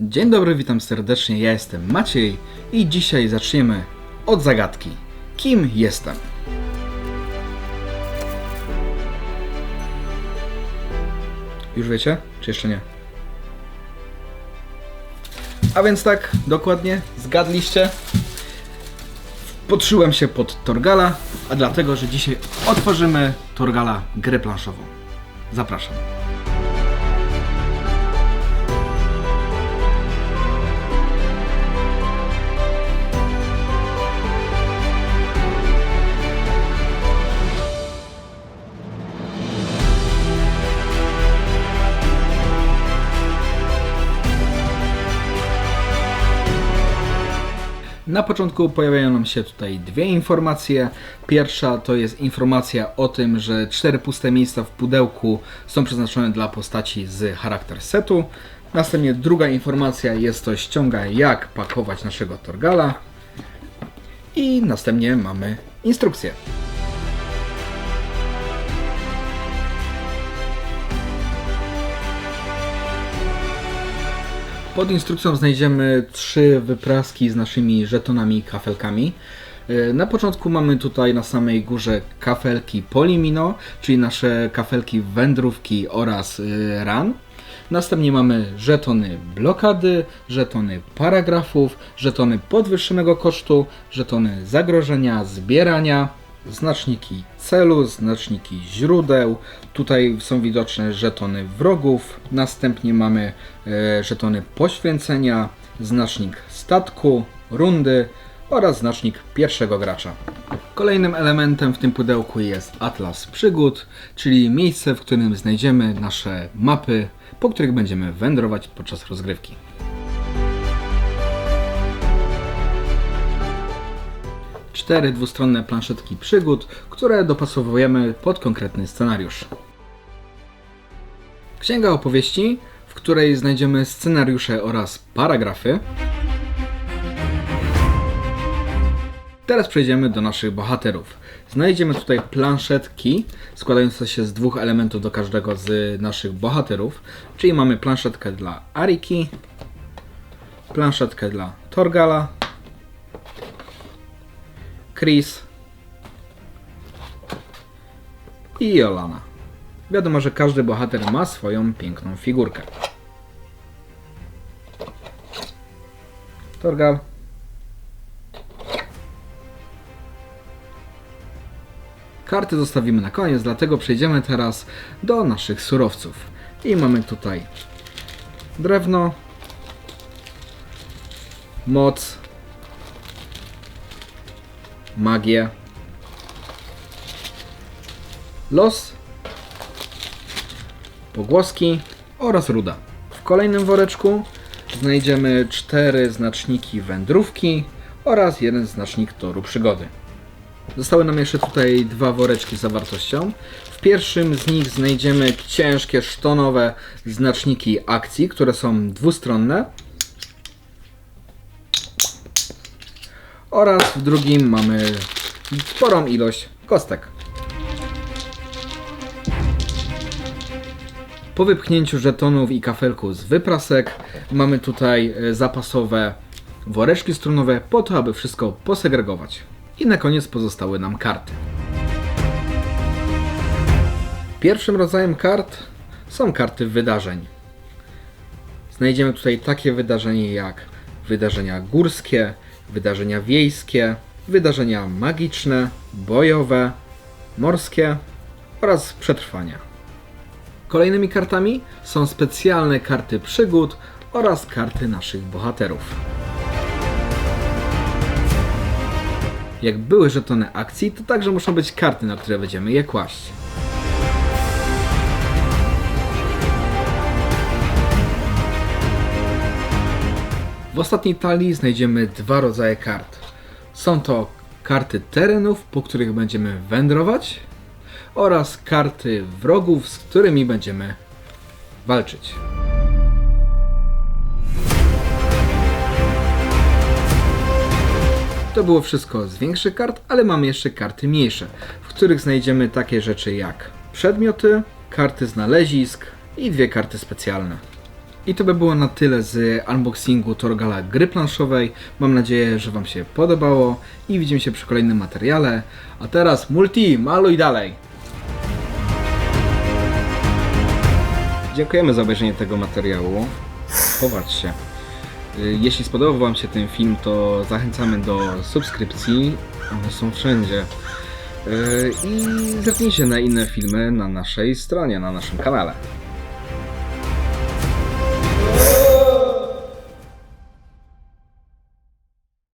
Dzień dobry, witam serdecznie. Ja jestem Maciej i dzisiaj zaczniemy od zagadki. Kim jestem? Już wiecie? Czy jeszcze nie? A więc tak, dokładnie, zgadliście. Podszyłem się pod Torgala, a dlatego, że dzisiaj otworzymy Torgala grę planszową. Zapraszam. Na początku pojawiają nam się tutaj dwie informacje. Pierwsza to jest informacja o tym, że cztery puste miejsca w pudełku są przeznaczone dla postaci z charakter setu. Następnie druga informacja jest to ściąga jak pakować naszego Torgala. I następnie mamy instrukcję. Pod instrukcją znajdziemy trzy wypraski z naszymi żetonami i kafelkami. E, Na początku mamy tutaj na samej górze kafelki Polimino, czyli nasze kafelki wędrówki oraz y, ran. Następnie mamy żetony blokady, żetony paragrafów, żetony podwyższonego kosztu, żetony zagrożenia, zbierania, znaczniki celu, znaczniki źródeł. Tutaj są widoczne żetony wrogów. Następnie mamy e, żetony poświęcenia, znacznik statku, rundy oraz znacznik pierwszego gracza. Kolejnym elementem w tym pudełku jest Atlas Przygód, czyli miejsce, w którym znajdziemy nasze mapy, po których będziemy wędrować podczas rozgrywki. Cztery dwustronne planszetki przygód, które dopasowujemy pod konkretny scenariusz. Księga opowieści, w której znajdziemy scenariusze oraz paragrafy. Teraz przejdziemy do naszych bohaterów. Znajdziemy tutaj planszetki składające się z dwóch elementów do każdego z naszych bohaterów, czyli mamy planszetkę dla Ariki, planszetkę dla Torgala, Chris i Jolana. Wiadomo, że każdy bohater ma swoją piękną figurkę. Torgal. Karty zostawimy na koniec, dlatego przejdziemy teraz do naszych surowców. I mamy tutaj drewno, moc, magię, los, pogłoski oraz ruda. W kolejnym woreczku znajdziemy cztery znaczniki wędrówki oraz jeden znacznik toru przygody. Zostały nam jeszcze tutaj dwa woreczki z zawartością. W pierwszym z nich znajdziemy ciężkie sztonowe znaczniki akcji, które są dwustronne. Oraz w drugim mamy sporą ilość kostek. Po wypchnięciu żetonów i kafelku z wyprasek mamy tutaj e, zapasowe woreczki strunowe po to, aby wszystko posegregować. I na koniec pozostały nam karty. Pierwszym rodzajem kart są karty wydarzeń. Znajdziemy tutaj takie wydarzenia jak wydarzenia górskie, wydarzenia wiejskie, wydarzenia magiczne, bojowe, morskie oraz przetrwania. Kolejnymi kartami są specjalne karty przygód oraz karty naszych bohaterów. Jak były żetony akcji, to także muszą być karty, na które będziemy je kłaść. W ostatniej talii znajdziemy dwa rodzaje kart. Są to karty terenów, po których będziemy wędrować oraz karty wrogów, z którymi będziemy walczyć. To było wszystko z większych kart, ale mamy jeszcze karty mniejsze, w których znajdziemy takie rzeczy jak przedmioty, karty znalezisk i dwie karty specjalne. I to by było na tyle z unboxingu Torgala gry planszowej. Mam nadzieję, że Wam się podobało i widzimy się przy kolejnym materiale. A teraz multi, maluj dalej! Dziękujemy za obejrzenie tego materiału. Popatrzcie. Y, Jeśli spodobał Wam się ten film, to zachęcamy do subskrypcji. One są wszędzie. Y, I zerknijcie na inne filmy na naszej stronie, na naszym kanale.